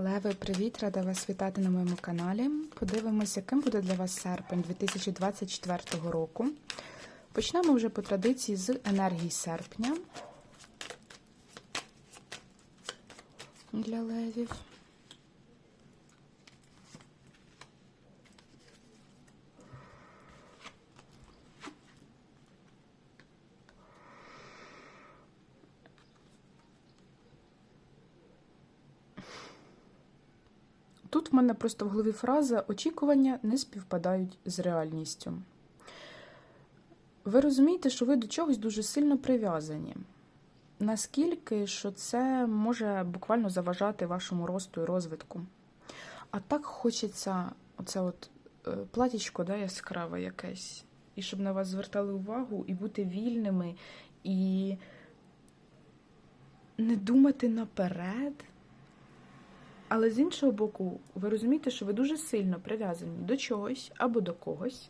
Леви, привіт! Рада вас вітати на моєму каналі. Подивимось, яким буде для вас серпень 2024 року. Почнемо вже по традиції з енергії серпня для левів. Тут в мене просто в голові фраза очікування не співпадають з реальністю. Ви розумієте, що ви до чогось дуже сильно прив'язані. Наскільки, що це може буквально заважати вашому росту і розвитку. А так хочеться оце от е, платічко да, яскраве якесь, і щоб на вас звертали увагу, і бути вільними, і не думати наперед. Але з іншого боку, ви розумієте, що ви дуже сильно прив'язані до чогось або до когось,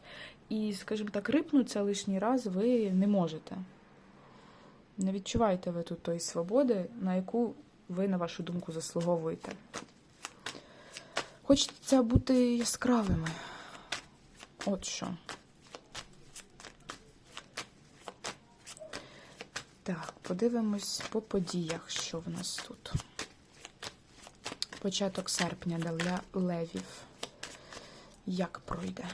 і, скажімо так, рипнуться лишній раз ви не можете. Не відчуваєте ви тут тої свободи, на яку ви, на вашу думку, заслуговуєте. Хочеться бути яскравими. От що. Так, подивимось по подіях, що в нас тут. Початок серпня для левів. Як пройде?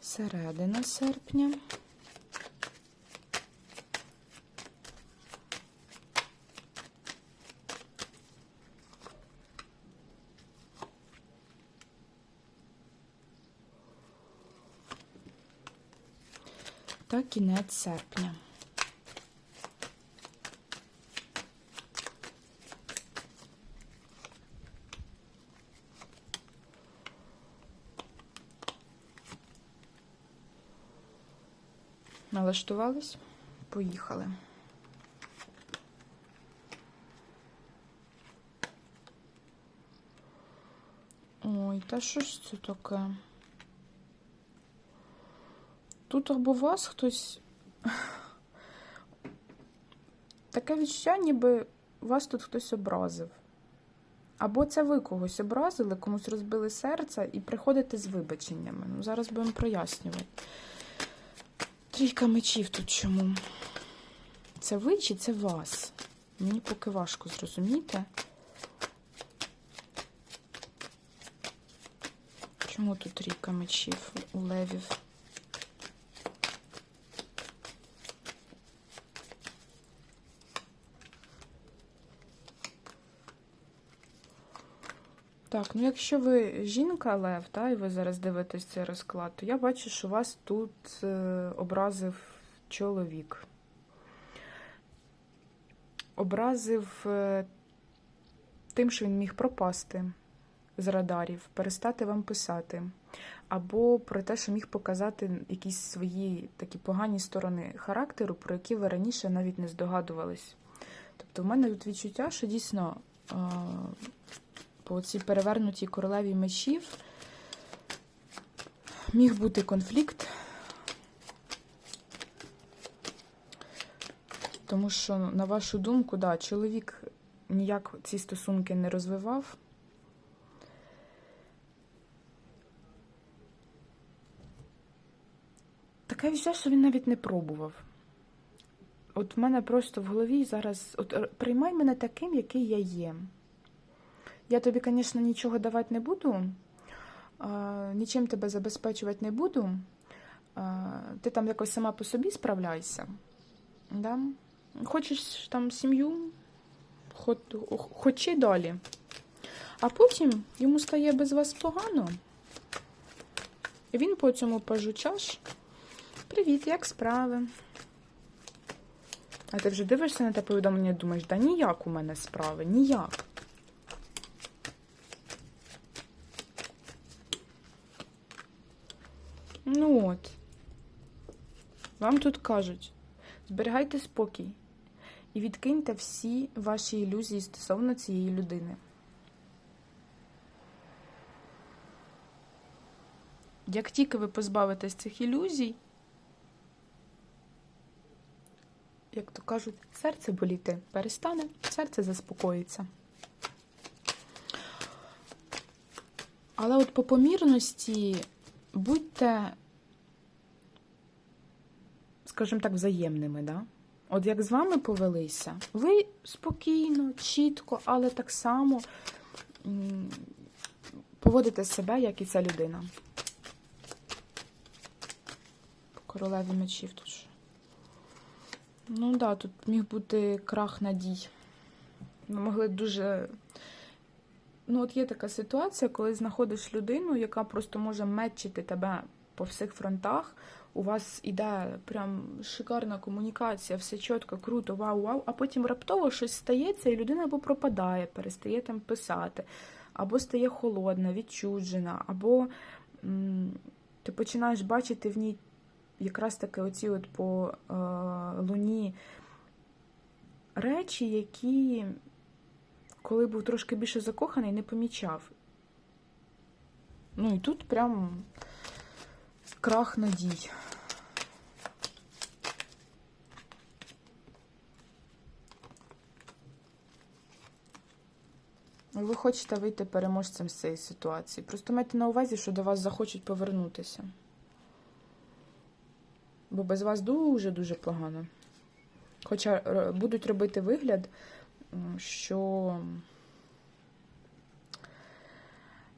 Середина серпня. Та кінець серпня. Налаштувались? Поїхали. Ой, та що ж це таке? Тут або вас хтось. Таке відчуття, ніби вас тут хтось образив. Або це ви когось образили, комусь розбили серце і приходите з вибаченнями. Ну, зараз будемо прояснювати. Трійка мечів тут чому? Це ви чи це вас? Мені поки важко зрозуміти. Чому тут трійка мечів у левів? Так, ну якщо ви жінка Лев, та, і ви зараз дивитесь цей розклад, то я бачу, що вас тут е, образив чоловік. Образив е, тим, що він міг пропасти з радарів, перестати вам писати, або про те, що міг показати якісь свої такі погані сторони характеру, про які ви раніше навіть не здогадувались. Тобто, в мене тут відчуття, що дійсно. Е, по цій перевернутій королеві мечів міг бути конфлікт, тому що, на вашу думку, да, чоловік ніяк ці стосунки не розвивав. Таке відчуття, що він навіть не пробував. От в мене просто в голові зараз от приймай мене таким, який я є. Я тобі, звісно, нічого давати не буду, нічим тебе забезпечувати не буду. Ти там якось сама по собі справляйся. Да? Хочеш там сім'ю, хочи далі. А потім йому стає без вас погано. І він по цьому пожучаш. Привіт, як справи? А ти вже дивишся на те повідомлення і думаєш, да ніяк у мене справи, ніяк. Ну от. Вам тут кажуть, зберігайте спокій і відкиньте всі ваші ілюзії стосовно цієї людини. Як тільки ви позбавитесь цих ілюзій, як то кажуть, серце боліти перестане, серце заспокоїться. Але от по помірності будьте, скажімо так, взаємними, да? От як з вами повелися, ви спокійно, чітко, але так само поводите себе, як і ця людина. Королеві мечів тут. Ну так, да, тут міг бути крах надій. Ви могли дуже. Ну, от є така ситуація, коли знаходиш людину, яка просто може метчити тебе по всіх фронтах. У вас іде прям шикарна комунікація, все чітко, круто, вау, вау, а потім раптово щось стається, і людина або пропадає, перестає там писати, або стає холодна, відчуджена, або м, ти починаєш бачити в ній якраз таки оці от по е, луні речі, які, коли був трошки більше закоханий, не помічав. Ну і тут прям крах надій. Ви хочете вийти переможцем з цієї ситуації. Просто майте на увазі, що до вас захочуть повернутися. Бо без вас дуже-дуже погано. Хоча будуть робити вигляд, що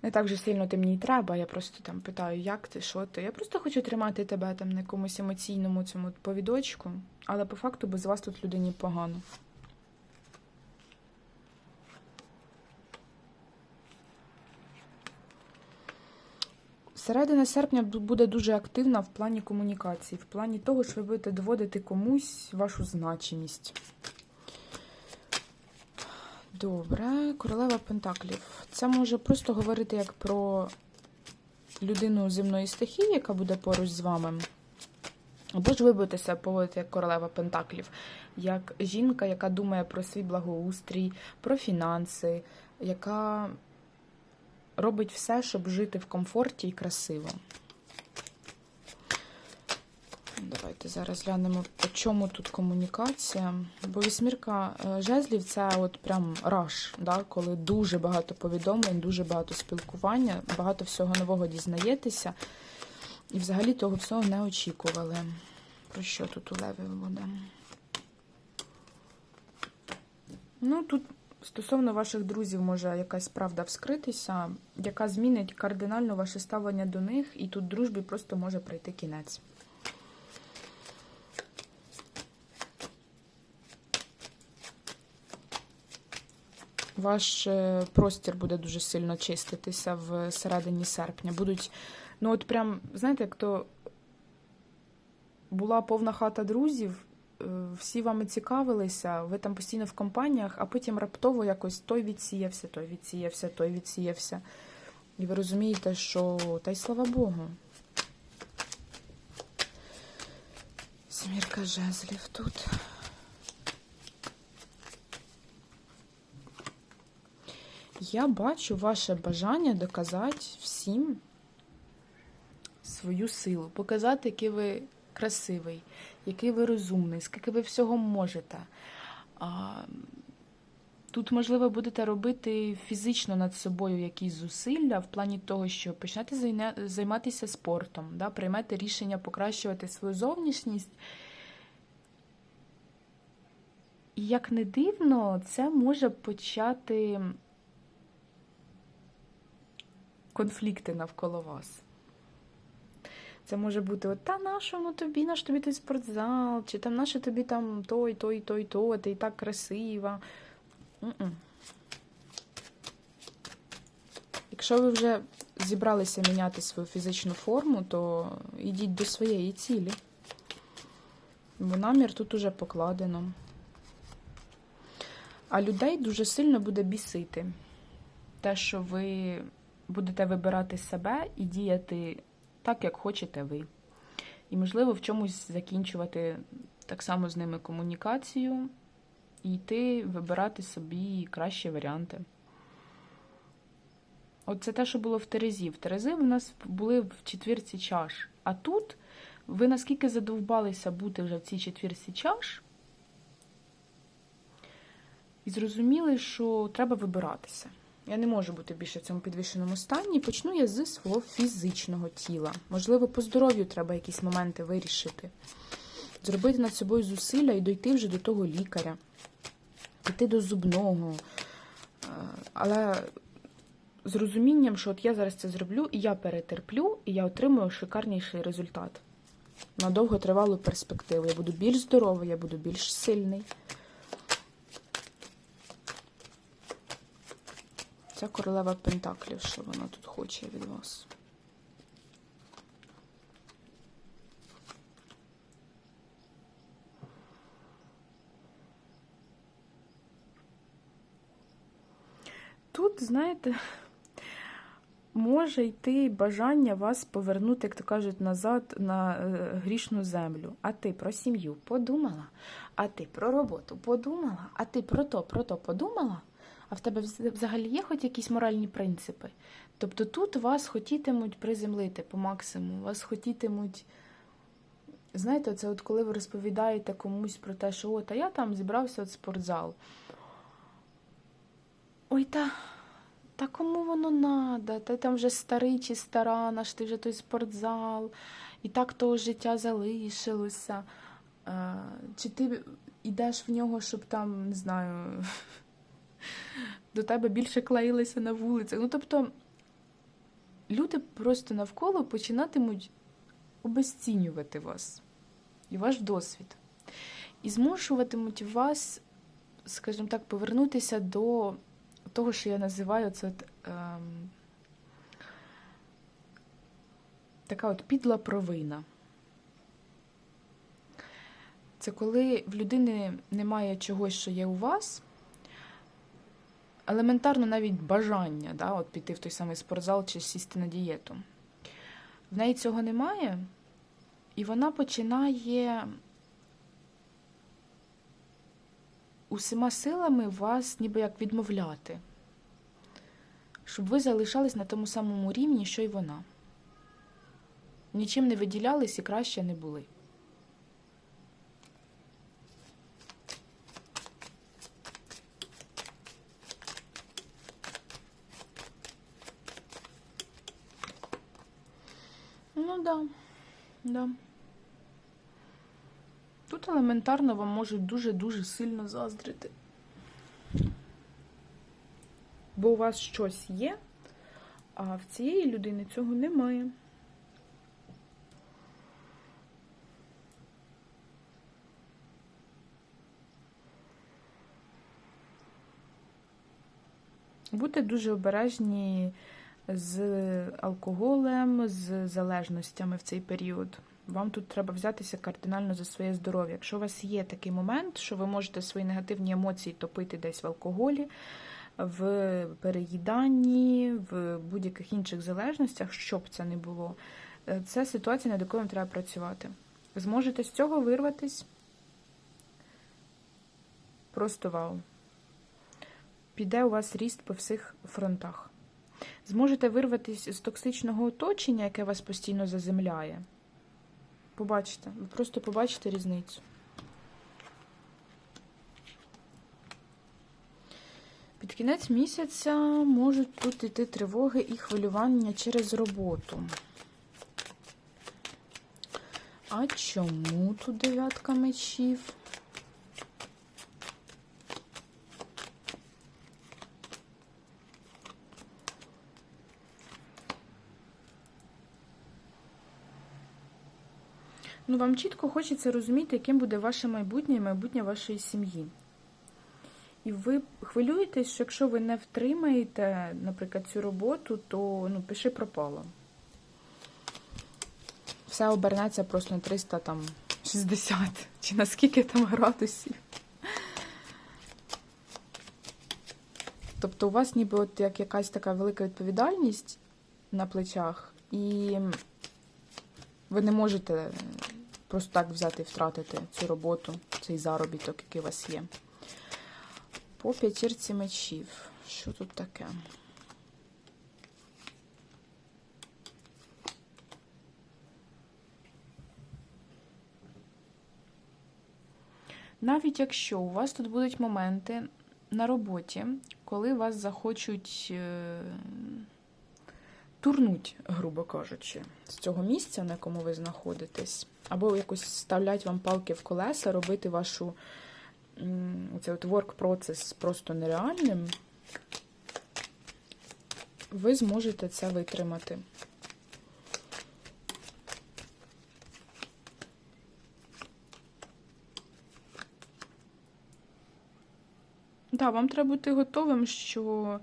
не так же сильно ти мені треба. Я просто там питаю, як ти, що ти. Я просто хочу тримати тебе там на якомусь емоційному цьому повідочку, але по факту без вас тут людині погано. Середина серпня буде дуже активна в плані комунікації, в плані того, що ви будете доводити комусь вашу значимість. Добре, королева Пентаклів. Це може просто говорити як про людину земної стихії, яка буде поруч з вами. Або ж ви будете себе поводити як королева Пентаклів, як жінка, яка думає про свій благоустрій, про фінанси, яка робить все, щоб жити в комфорті і красиво. Давайте зараз глянемо, по чому тут комунікація. Бо вісьмірка е, жезлів це от прям раш, да? коли дуже багато повідомлень, дуже багато спілкування, багато всього нового дізнаєтеся. І взагалі того всього не очікували. Про що тут у Леві буде? Ну, тут стосовно ваших друзів може якась правда вскритися, яка змінить кардинально ваше ставлення до них, і тут дружбі просто може прийти кінець. Ваш е, простір буде дуже сильно чиститися в середині серпня. Будуть, ну от прям, знаєте, як то була повна хата друзів, е, всі вами цікавилися, ви там постійно в компаніях, а потім раптово якось той відсіявся, той відсіявся, той відсіявся. І ви розумієте, що та й слава Богу. Смірка жезлів тут. Я бачу ваше бажання доказати всім свою силу, показати, який ви красивий, який ви розумний, скільки ви всього можете. Тут, можливо, будете робити фізично над собою якісь зусилля в плані того, що почнете займатися спортом, да, приймете рішення покращувати свою зовнішність. І як не дивно, це може почати конфлікти навколо вас. Це може бути, от, та нащо ну тобі, наш тобі той спортзал, чи там наше тобі там той, той, той, то, ти і так красива. М-м. Якщо ви вже зібралися міняти свою фізичну форму, то йдіть до своєї цілі. Бо намір тут уже покладено. А людей дуже сильно буде бісити. Те, що ви будете вибирати себе і діяти так, як хочете ви. І, можливо, в чомусь закінчувати так само з ними комунікацію і йти вибирати собі кращі варіанти. От це те, що було в Терезі. В Терези в нас були в четвірці чаш. А тут ви наскільки задовбалися бути вже в цій четвірці чаш, і зрозуміли, що треба вибиратися. Я не можу бути більше в цьому підвищеному стані. Почну я з свого фізичного тіла. Можливо, по здоров'ю треба якісь моменти вирішити. Зробити над собою зусилля і дойти вже до того лікаря, піти до зубного. Е, Але з розумінням, що от я зараз це зроблю, і я перетерплю, і я отримую шикарніший результат. На довготривалу перспективу. Я буду більш здоровий, я буду більш сильний. Ця королева Пентаклів, що вона тут хоче від вас. Тут, знаєте, може йти бажання вас повернути, як то кажуть, назад на е, грішну землю. А ти про сім'ю подумала, а ти про роботу подумала, а ти про то, про то подумала. А в тебе взагалі є хоч якісь моральні принципи? Тобто тут вас хотітимуть приземлити по максимуму, вас хотітимуть. Знаєте, це от коли ви розповідаєте комусь про те, що от, а я там зібрався в спортзал. Ой, та, та кому воно надо? Ти там вже старий чи стара, наш ти вже той спортзал, і так того життя залишилося. Е, Чи ти йдеш в нього, щоб там, не знаю, до тебе більше клеїлися на вулицях. Ну, тобто, люди просто навколо починатимуть обесцінювати вас і ваш досвід. І змушуватимуть вас, скажімо так, повернутися до того, що я називаю це ем, така от підла провина. Це коли в людини немає чогось, що є у вас, елементарно навіть бажання да, от піти в той самий спортзал чи сісти на дієту. В неї цього немає, і вона починає усіма силами вас ніби як відмовляти, щоб ви залишались на тому самому рівні, що й вона. Нічим не виділялись і краще не були. Ну да, да. Тут елементарно вам можуть дуже-дуже сильно заздрити. Бо у вас щось є, а в цієї людини цього немає. Будьте дуже обережні з алкоголем, з залежностями в цей період. Вам тут треба взятися кардинально за своє здоров'я. Якщо у вас є такий момент, що ви можете свої негативні емоції топити десь в алкоголі, в переїданні, в будь-яких інших залежностях, що б це не було, е, це ситуація, над якою вам треба працювати. Зможете з цього вирватись. Просто вау. Піде у вас ріст по всіх фронтах. Зможете вирватися з токсичного оточення, яке вас постійно заземляє. Побачите, ви просто побачите різницю. Під кінець місяця можуть тут іти тривоги і хвилювання через роботу. А чому тут дев'ятка мечів? Ну, вам чітко хочеться розуміти, яким буде ваше майбутнє і майбутнє вашої сім'ї. І ви хвилюєтесь, що якщо ви не втримаєте, наприклад, цю роботу, то ну, пиши пропало. Все обернеться просто на 300 там 60 чи на скільки там градусів. Тобто у вас ніби от як якась така велика відповідальність на плечах, і ви не можете просто так взяти і втратити цю роботу, цей заробіток, який у вас є. По п'ятірці мечів. Що тут таке? Навіть якщо у вас тут будуть моменти на роботі, коли вас захочуть е, турнуть, грубо кажучи, з цього місця, на якому ви знаходитесь або якось вставлять вам палки в колеса, робити вашу м, оцей от work процес просто нереальним, ви зможете це витримати. Так, вам треба бути готовим, що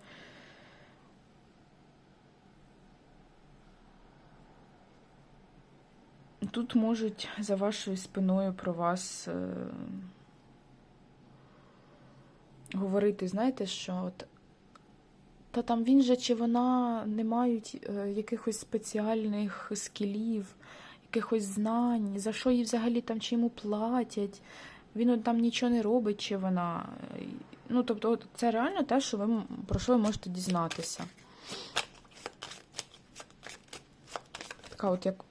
тут можуть за вашою спиною про вас е, говорити, знаєте, що от, та там він же чи вона не мають е, якихось спеціальних скілів, якихось знань, за що їй взагалі там чи йому платять, він от там нічого не робить, чи вона. Ну, тобто, от це реально те, що ви, про що ви можете дізнатися. Така от як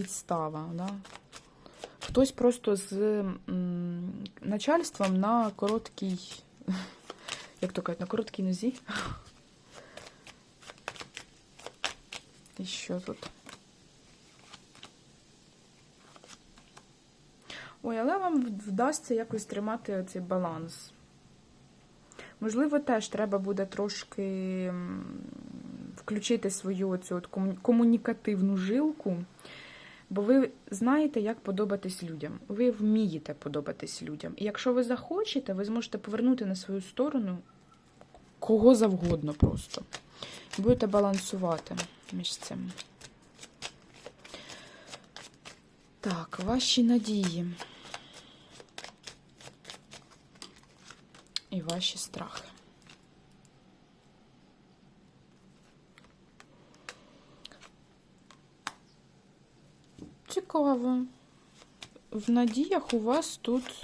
підстава, да? Хтось просто з начальством на короткій, як то кажуть, на короткій нозі. І що тут? Ой, але вам вдасться якось тримати цей баланс. Можливо, теж треба буде трошки включити свою оцю от комунікативну жилку, бо ви знаєте, як подобатись людям. Ви вмієте подобатись людям. І якщо ви захочете, ви зможете повернути на свою сторону кого завгодно просто. Будете балансувати між цим. Так, ваші надії. І ваші страхи. Цікаво. В надіях у вас тут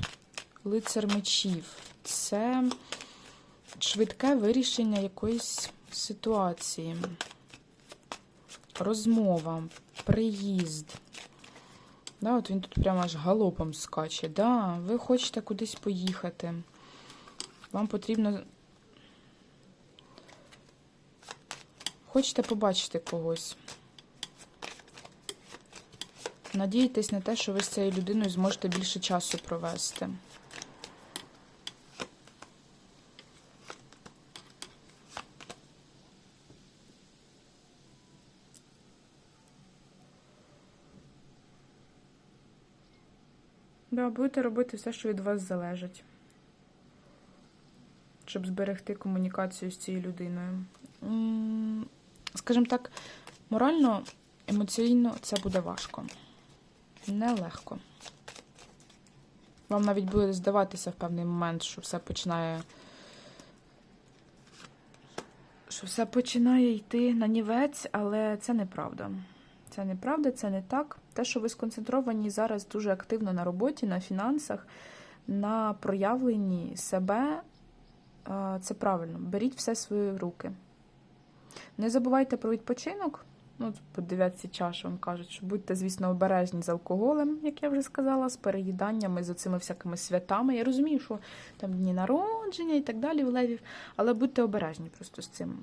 лицар мечів. Це швидке вирішення якоїсь ситуації. Розмова, приїзд. Да, от він тут прямо аж галопом скаче. Да, ви хочете кудись поїхати. Вам потрібно. Хочете побачити когось. Надійтесь на те, що ви з цією людиною зможете більше часу провести. Да, будете робити все, що від вас залежить, щоб зберегти комунікацію з цією людиною. Скажімо так, морально, емоційно це буде важко. Нелегко. Вам навіть буде здаватися в певний момент, що все починає. Що все починає йти на нівець, але це неправда. Це неправда, це не так. Те, що ви сконцентровані зараз дуже активно на роботі, на фінансах, на проявленні себе, це правильно. Беріть все в свої руки. Не забувайте про відпочинок. Ну, по 9 чашу вам кажуть, що будьте, звісно, обережні з алкоголем, як я вже сказала, з переїданнями, з оцими всякими святами. Я розумію, що там дні народження і так далі в левів, але будьте обережні просто з цим.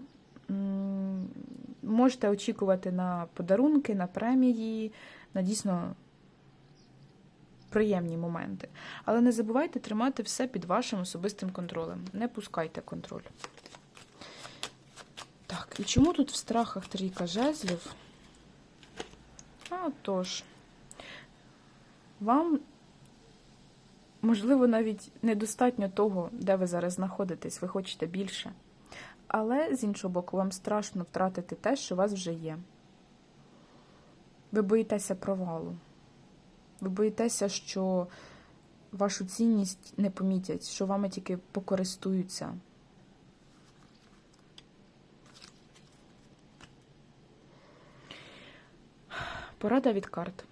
Можете очікувати на подарунки, на премії, на дійсно приємні моменти. Але не забувайте тримати все під вашим особистим контролем. Не пускайте контроль. Так, і чому тут в страхах трійка жезлів? А тож, вам, можливо, навіть недостатньо того, де ви зараз знаходитесь, ви хочете більше. Але, з іншого боку, вам страшно втратити те, що у вас вже є. Ви боїтеся провалу. Ви боїтеся, що вашу цінність не помітять, що вами тільки покористуються. Порада від карт.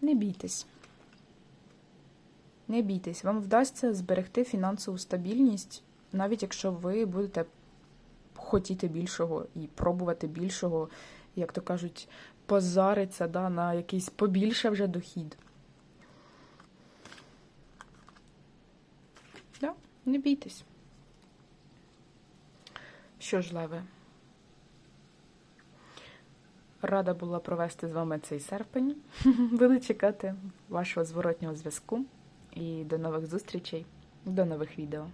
Не бійтесь. Не бійтесь, вам вдасться зберегти фінансову стабільність, навіть якщо ви будете хотіти більшого і пробувати більшого, як то кажуть, позариться да, на якийсь побільше вже дохід. Не бійтесь. Що ж, Леве, рада була провести з вами цей серпень. Буду чекати вашого зворотнього зв'язку. І до нових зустрічей, до нових відео.